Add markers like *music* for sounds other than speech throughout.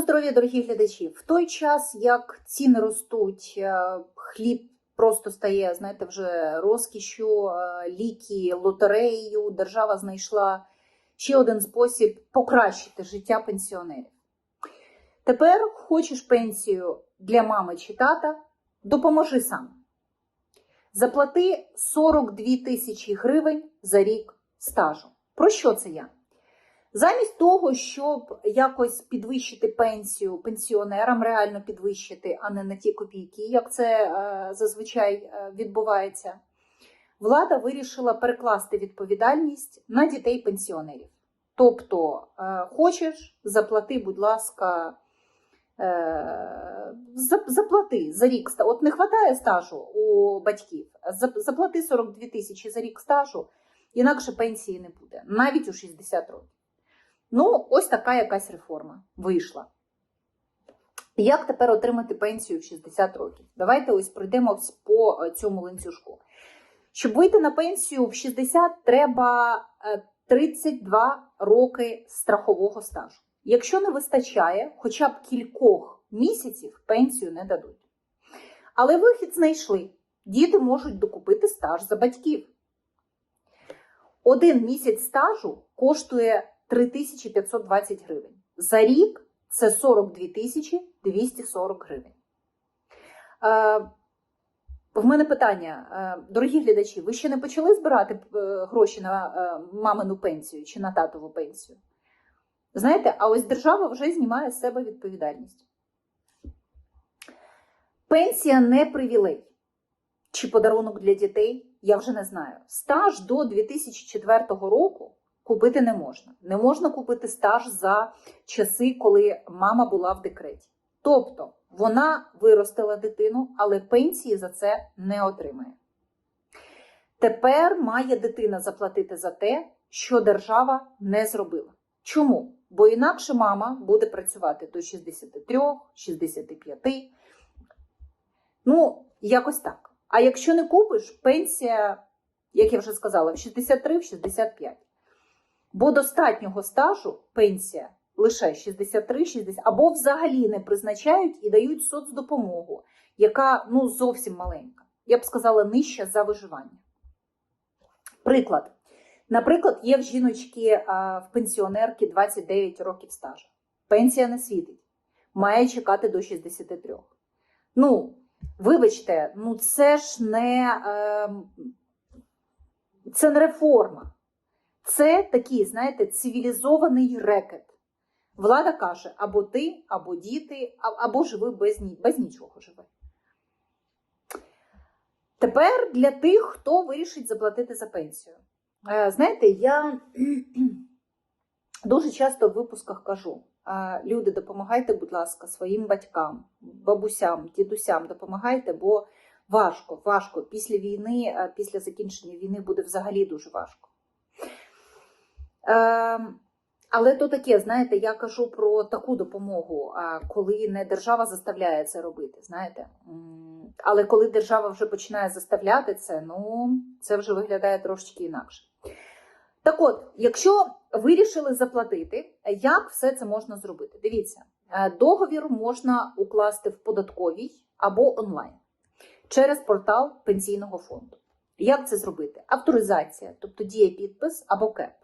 Здоров'я, дорогі глядачі. В той час, як ціни ростуть, е, хліб просто стає, знаєте, вже розкішю, е, ліки, лотереєю, держава знайшла ще один спосіб покращити життя пенсіонерів. Тепер хочеш пенсію для мами чи тата, допоможи сам. Заплати 42 тисячі гривень за рік стажу. Про що це я? Замість того, щоб якось підвищити пенсію пенсіонерам, реально підвищити, а не на ті копійки, як це е, зазвичай е, відбувається, влада вирішила перекласти відповідальність на дітей пенсіонерів. Тобто, е, хочеш, заплати, будь ласка, за- заплати за рік. От не вистачає стажу у батьків, за- заплати 42 тисячі за рік стажу, інакше пенсії не буде, навіть у 60 років. Ну, ось така якась реформа вийшла. Як тепер отримати пенсію в 60 років? Давайте ось пройдемо по е, цьому ланцюжку. Щоб вийти на пенсію в 60, треба е, 32 роки страхового стажу. Якщо не вистачає хоча б кількох місяців, пенсію не дадуть. Але вихід знайшли. Діти можуть докупити стаж за батьків. Один місяць стажу коштує 3520 гривень. За рік це 42 тисячі 240 гривень. Е, в мене питання, е, дорогі глядачі, ви ще не почали збирати е, гроші на мамину пенсію чи на татову пенсію? Знаєте, а ось держава вже знімає з себе відповідальність. Пенсія не привілей чи подарунок для дітей, я вже не знаю. Стаж до 2004 року купити не можна. Не можна купити стаж за часи, коли мама була в декреті. Тобто вона виростила дитину, але пенсії за це не отримає. Тепер має дитина заплатити за те, що держава не зробила. Чому? Бо інакше мама буде працювати до 63, 65. Ну, якось так. А якщо не купиш, пенсія, як я вже сказала, в 63, в 65. Бо достатнього стажу пенсія лише 63-60, або взагалі не призначають і дають соцдопомогу, яка ну, зовсім маленька. Я б сказала, нижча за виживання. Приклад. Наприклад, є в жіночки в пенсіонерки 29 років стажу. Пенсія не світить, має чекати до 63. Ну, вибачте, ну це ж не, е, це не реформа. Це такий, знаєте, цивілізований рекет. Влада каже: або ти, або діти, або живи без, без нічого живи. Тепер для тих, хто вирішить заплатити за пенсію. Е, Знаєте, я *clears throat* дуже часто в випусках кажу: е, люди, допомагайте, будь ласка, своїм батькам, бабусям, дідусям, допомагайте, бо важко, важко. Після війни, е, після закінчення війни буде взагалі дуже важко. Е, але то таке, знаєте, я кажу про таку допомогу, коли не держава заставляє це робити, знаєте. Але коли держава вже починає заставляти це, ну це вже виглядає трошечки інакше. Так от, якщо вирішили заплатити, як все це можна зробити? Дивіться, е, договір можна укласти в податковій або онлайн через портал пенсійного фонду. Як це зробити? Авторизація, тобто діє підпис або КЕП.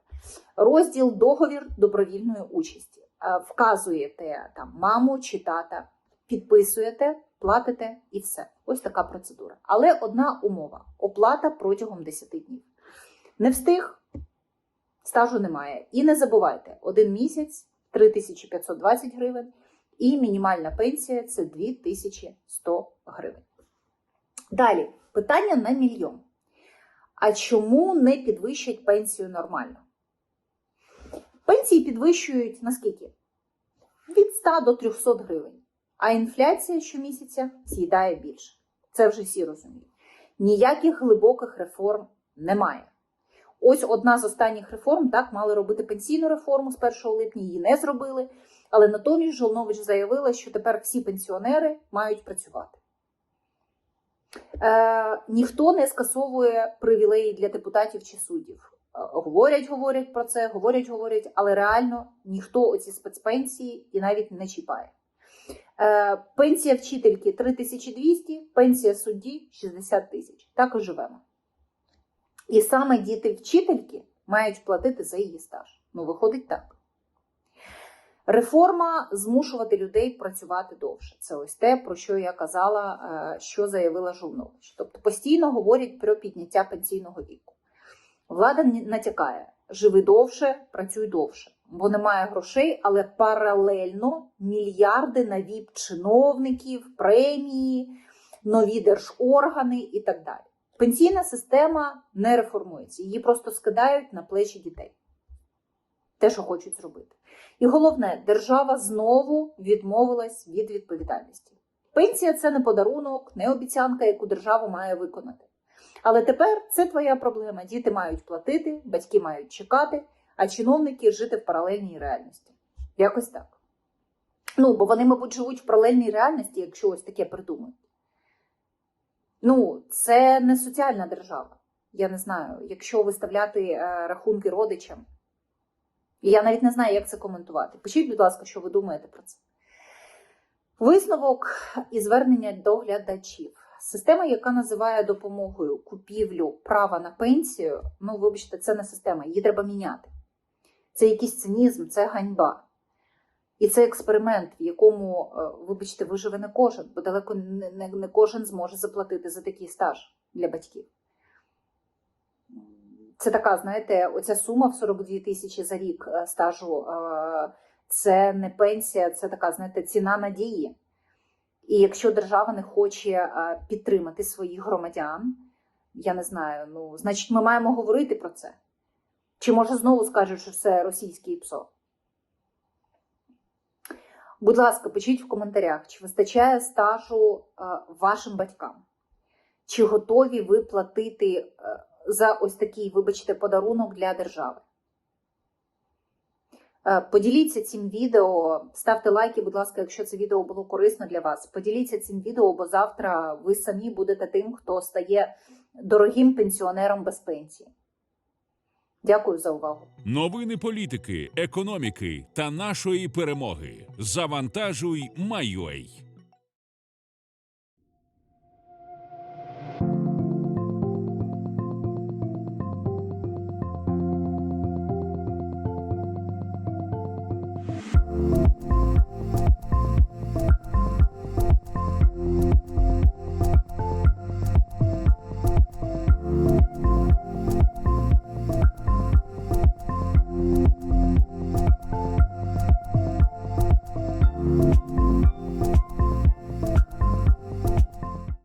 Розділ договір добровільної участі. Е, Вказуєте там маму чи тата, підписуєте, платите і все. Ось така процедура. Але одна умова: оплата протягом 10 днів. Не встиг, стажу немає. І не забувайте, один місяць 3520 гривень, і мінімальна пенсія це 2100 гривень. Далі, питання на мільйон. А чому не підвищать пенсію нормально? Пенсії підвищують наскільки? Від 100 до 300 гривень. А інфляція щомісяця з'їдає більше. Це вже всі розуміють. Ніяких глибоких реформ немає. Ось одна з останніх реформ так мали робити пенсійну реформу з 1 липня, її не зробили. Але натомість Жолнович заявила, що тепер всі пенсіонери мають працювати. Е, ніхто не скасовує привілеї для депутатів чи суддів. Говорять, говорять про це, говорять, говорять, але реально ніхто оці спецпенсії і навіть не чіпає. Е, Пенсія вчительки 3200, пенсія судді 60 тисяч. Так і живемо. І саме діти вчительки мають платити за її стаж. Ну, виходить так. Реформа змушувати людей працювати довше. Це ось те, про що я казала, е, що заявила Жовнович. Тобто постійно говорять про підняття пенсійного віку. Влада натякає: живи довше, працюй довше, бо немає грошей, але паралельно мільярди на віп чиновників, премії, нові держоргани і так далі. Пенсійна система не реформується, її просто скидають на плечі дітей. Те, що хочуть зробити. І головне, держава знову відмовилась від відповідальності. Пенсія це не подарунок, не обіцянка, яку держава має виконати. Але тепер це твоя проблема. Діти мають платити, батьки мають чекати, а чиновники жити в паралельній реальності. Якось так. Ну, бо вони, мабуть, живуть в паралельній реальності, якщо ось таке придумають. Ну, це не соціальна держава. Я не знаю, якщо виставляти е, рахунки родичам. Я навіть не знаю, як це коментувати. Пишіть, будь ласка, що ви думаєте про це. Висновок і звернення до глядачів. Система, яка називає допомогою купівлю права на пенсію, ну, вибачте, це не система, її треба міняти. Це якийсь цинізм, це ганьба. І це експеримент, в якому, е, вибачте, виживе не кожен, бо далеко не, не, кожен зможе заплатити за такий стаж для батьків. Це така, знаєте, оця сума в 42 тисячі за рік е, стажу. е, Це не пенсія, це така, знаєте, ціна надії. І якщо держава не хоче е, підтримати своїх громадян, я не знаю, ну, значить, ми маємо говорити про це. Чи може знову скажуть, що це російський ПСО? Будь ласка, пишіть в коментарях, чи вистачає стажу е, вашим батькам? Чи готові ви платити е, за ось такий, вибачте, подарунок для держави? Е, Поділіться цим відео, ставте лайки, будь ласка, якщо це відео було корисно для вас. Поділіться цим відео, бо завтра ви самі будете тим, хто стає дорогим пенсіонером без пенсії. Дякую за увагу. Новини політики, економіки та нашої перемоги. Завантажуй, майой.